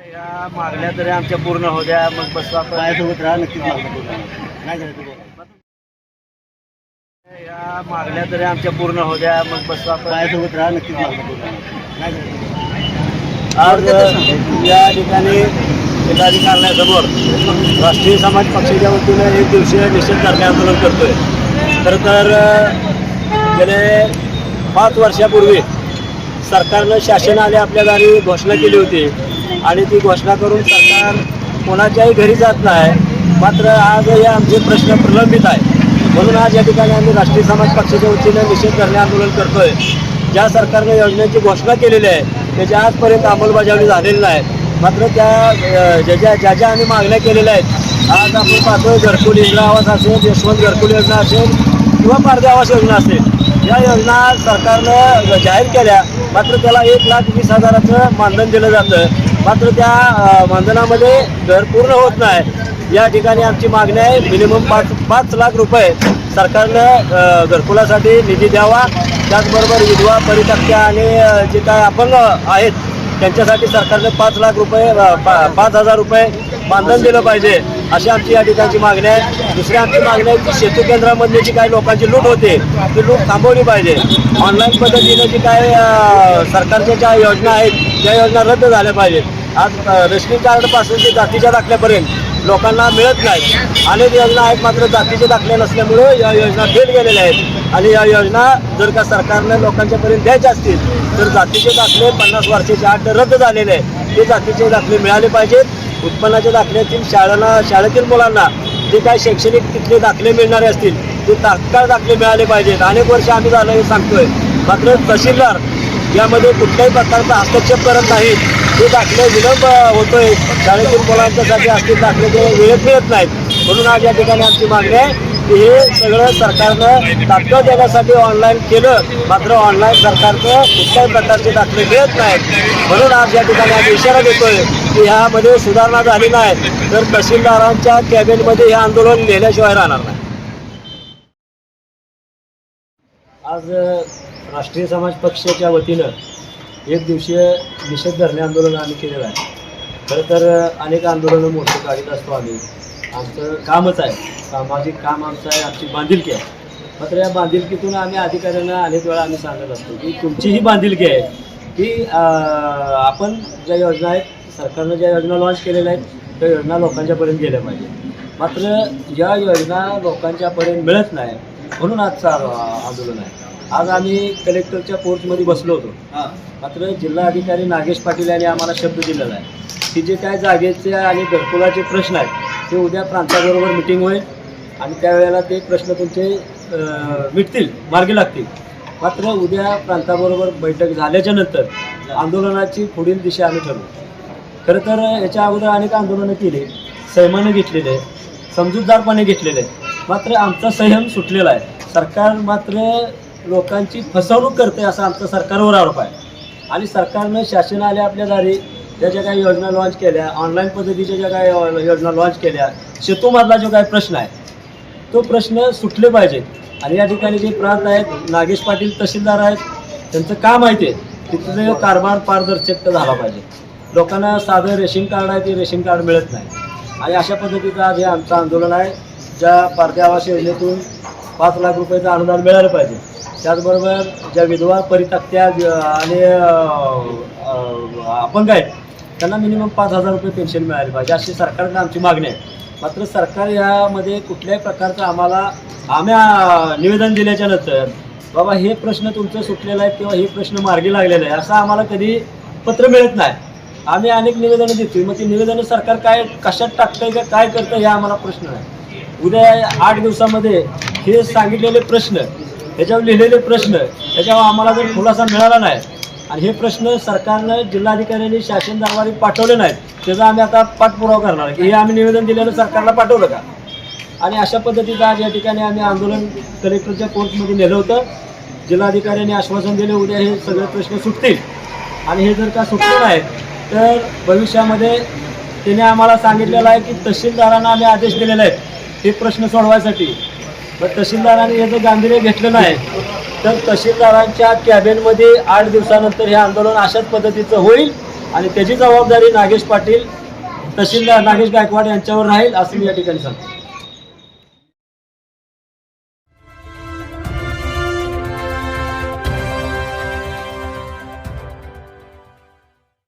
या मागण्या तरी आमच्या पूर्ण होत्या मग बसू आपण माझ्यासोबत राहा नक्कीच. नाही. या मागण्या तरी आमच्या पूर्ण होत्या मग बसू आपण माझ्यासोबत राहा नक्कीच. आज या ठिकाणी जिल्हाधिकाऱ्यासमोर राष्ट्रीय समाज पक्षाच्या वतीनं एक दिवसीय निषेध धरणे आंदोलन करतोय खरं तर गेले पाच वर्षापूर्वी सरकारनं शासनाने आपल्या दारी घोषणा केली होती. आणि ती घोषणा करून सरकार कोणाच्याही घरी जात नाही. मात्र आज हे आमचे प्रश्न प्रलंबित आहे म्हणून आज या ठिकाणी आम्ही राष्ट्रीय समाज पक्षाच्या वतीनं निषेध करणे आंदोलन करतोय. ज्या सरकारनं योजनेची घोषणा केलेली आहे त्याची आजपर्यंत अंमलबजावणी झालेली नाही. मात्र त्या ज्या ज्या ज्या ज्या आम्ही मागण्या केलेल्या आहेत आज आपण पाहतोय घरकुल इंदिरा आवास असेल यशवंत घरकुल योजना असेल किंवा पारदे आवास योजना असेल या योजना सरकारनं जाहीर केल्या. मात्र त्याला एक लाख वीस हजाराचं मानधन दिलं जातं मात्र त्या मानधनामध्ये घर पूर्ण होत नाही. या ठिकाणी आमची मागणी आहे मिनिमम पाच पाच लाख रुपये सरकारनं घरकुलासाठी निधी द्यावा. त्याचबरोबर विधवा परित्यक्त्या आणि जे काय अपंग आहेत त्यांच्यासाठी सरकारनं पाच लाख रुपये पा- पाच हजार रुपये मानधन दिलं पाहिजे. अशी आमची या ठिकाणची मागणी आहे. दुसरी आमची मागणी आहे की सेतू केंद्रामधली जी काही लोकांची लूट होते ती लूट थांबवली पाहिजे. ऑनलाईन पद्धतीने जी काय सरकारच्या ज्या योजना आहेत त्या योजना रद्द झाल्या पाहिजेत. आज रेशनिंग कार्डपासून ते जातीच्या दाखल्यापर्यंत लोकांना मिळत नाही. अनेक योजना आहेत मात्र जातीचे दाखले नसल्यामुळे या योजना फेल गेलेल्या आहेत. आणि या योजना जर का सरकारने लोकांच्यापर्यंत द्यायच्या असतील तर जातीचे दाखले पन्नास वर्षाचे आठ रद्द झालेले आहेत. ते जातीचे दाखले मिळाले पाहिजेत. उत्पन्नाच्या दाखल्यातील शाळांना शाळेतील मुलांना जे काय शैक्षणिक तिथले दाखले मिळणारे असतील ते तात्काळ दाखले मिळाले पाहिजेत. अनेक वर्ष आम्ही झालं हे सांगतोय. मात्र तहसीलदार यामध्ये कुठल्याही प्रकारचा हस्तक्षेप करत नाहीत. ते दाखले विलंब होतोय. शाळेतील मुलांच्यासाठी असतील दाखले ते वेळेत मिळत नाहीत. म्हणून आज या ठिकाणी आमची मागणी आहे की हे सगळं सरकारनं तात्काळ देण्यासाठी ऑनलाईन केलं. मात्र ऑनलाईन सरकारचं कुठल्याही प्रकारचे दाखले मिळत नाहीत. म्हणून आज या ठिकाणी आम्ही इशारा देतोय की ह्यामध्ये सुधारणा झाली नाही तर तहसीलदारांच्या कॅबिनमध्ये हे आंदोलन नेल्याशिवाय राहणार नाही. आज राष्ट्रीय समाज पक्षाच्या वतीनं एक दिवसीय निषेध धरणे आंदोलन आम्ही केलेलं आहे. खरं तर अनेक आंदोलनं मोठी काढत असतो आम्ही. आमचं कामच आहे. सामाजिक काम आमचं आहे आमची बांधिलकी आहे. मात्र या बांधिलकीतून आम्ही अधिकाऱ्यांना अनेक वेळा आम्ही सांगत असतो की तुमची ही बांधिलकी आहे की आपण ज्या योजना आहेत सरकारनं ज्या योजना लॉन्च केलेल्या आहेत त्या योजना लोकांच्यापर्यंत गेल्या पाहिजे. मात्र या योजना लोकांच्यापर्यंत मिळत नाही म्हणून आजचं आंदोलन आहे. आज आम्ही कलेक्टरच्या कोर्टमध्ये बसलो होतो. मात्र जिल्हा अधिकारी नागेश पाटील यांनी आम्हाला शब्द दिलेला आहे की जे काय जागेचे आणि घरकुलाचे प्रश्न आहेत ते उद्या प्रांताबरोबर मिटिंग होईल आणि त्यावेळेला ते प्रश्न तुमचे मिटतील मार्गी लागतील. मात्र उद्या प्रांताबरोबर बैठक झाल्याच्यानंतर आंदोलनाची पुढील दिशा आम्ही ठरवू. खरं तर याच्या अगोदर अनेक आंदोलनं केली संयमाने घेतलेले समजूतदारपणे घेतलेले. मात्र आमचा संयम सुटलेला आहे. सरकार मात्र लोकांची फसवणूक करते असा आमचा सरकारवर आरोप आहे. आणि सरकारनं शासनाने आपल्या दारी ज्या ज्या काही योजना लॉन्च केल्या ऑनलाईन पद्धतीच्या ज्या काही योजना लॉन्च केल्या शेतूमधला जो काही प्रश्न आहे तो प्रश्न सुटले पाहिजे. आणि या ठिकाणी जे प्रांत आहेत नागेश पाटील तहसीलदार आहेत त्यांचं काम आहे? ते कारभार पारदर्शक झाला पाहिजे. लोकांना साधं रेशन कार्ड आहे ते रेशन कार्ड मिळत नाही. आणि अशा पद्धतीचं आज हे आमचं आंदोलन आहे ज्या पारधी आवास योजनेतून पाच लाख रुपयाचं अनुदान मिळालं पाहिजे. त्याचबरोबर ज्या विधवा परित्यक्त्या आणि अपंग आहेत त्यांना मिनिमम पाच हजार रुपये पेन्शन मिळाली पाहिजे अशी सरकारकडे आमची मागणी आहे. मात्र सरकार यामध्ये कुठल्याही प्रकारचं आम्हाला आम्ही निवेदन दिल्याच्या नंतर बाबा हे प्रश्न तुमचं सुटलेलं आहे किंवा हे प्रश्न मार्गी लागलेला आहे असं आम्हाला कधी पत्र मिळत नाही. आम्ही अनेक निवेदनं देतोय. मग ती निवेदनं सरकार काय कशात टाकतंय का काय करतं हे आम्हाला प्रश्न आहे उद्या आठ दिवसामध्ये हे सांगितलेले प्रश्न ह्याच्यावर लिहिलेले प्रश्न त्याच्यावर आम्हाला जर खुलासा मिळाला नाही आणि हे प्रश्न सरकारनं जिल्हाधिकाऱ्यांनी शासन दरबारी पाठवले नाहीत त्याचा आम्ही आता पाठपुरावा करणार आहे. की हे आम्ही निवेदन दिलेलं सरकारला पाठवलं का? आणि अशा पद्धतीचं आज या ठिकाणी आम्ही आंदोलन कलेक्टरच्या कोर्टमध्ये नेलं होतं. जिल्हाधिकाऱ्यांनी आश्वासन दिले उद्या हे सगळे प्रश्न सुटतील. आणि हे जर का सुटले नाही तर भविष्यामध्ये त्याने आम्हाला सांगितलेलं आहे की तहसीलदारांना आम्ही आदेश दिलेले आहेत हे प्रश्न सोडवायसाठी. पण तहसीलदारांनी याचं गांभीर्य घेतलं नाही तर तहसीलदारांच्या कॅबिनमध्ये आठ दिवसानंतर हे आंदोलन अशाच पद्धतीचं होईल आणि त्याची जबाबदारी नागेश पाटील तहसीलदार नागेश गायकवाड यांच्यावर राहील असं मी या ठिकाणी सांगतो.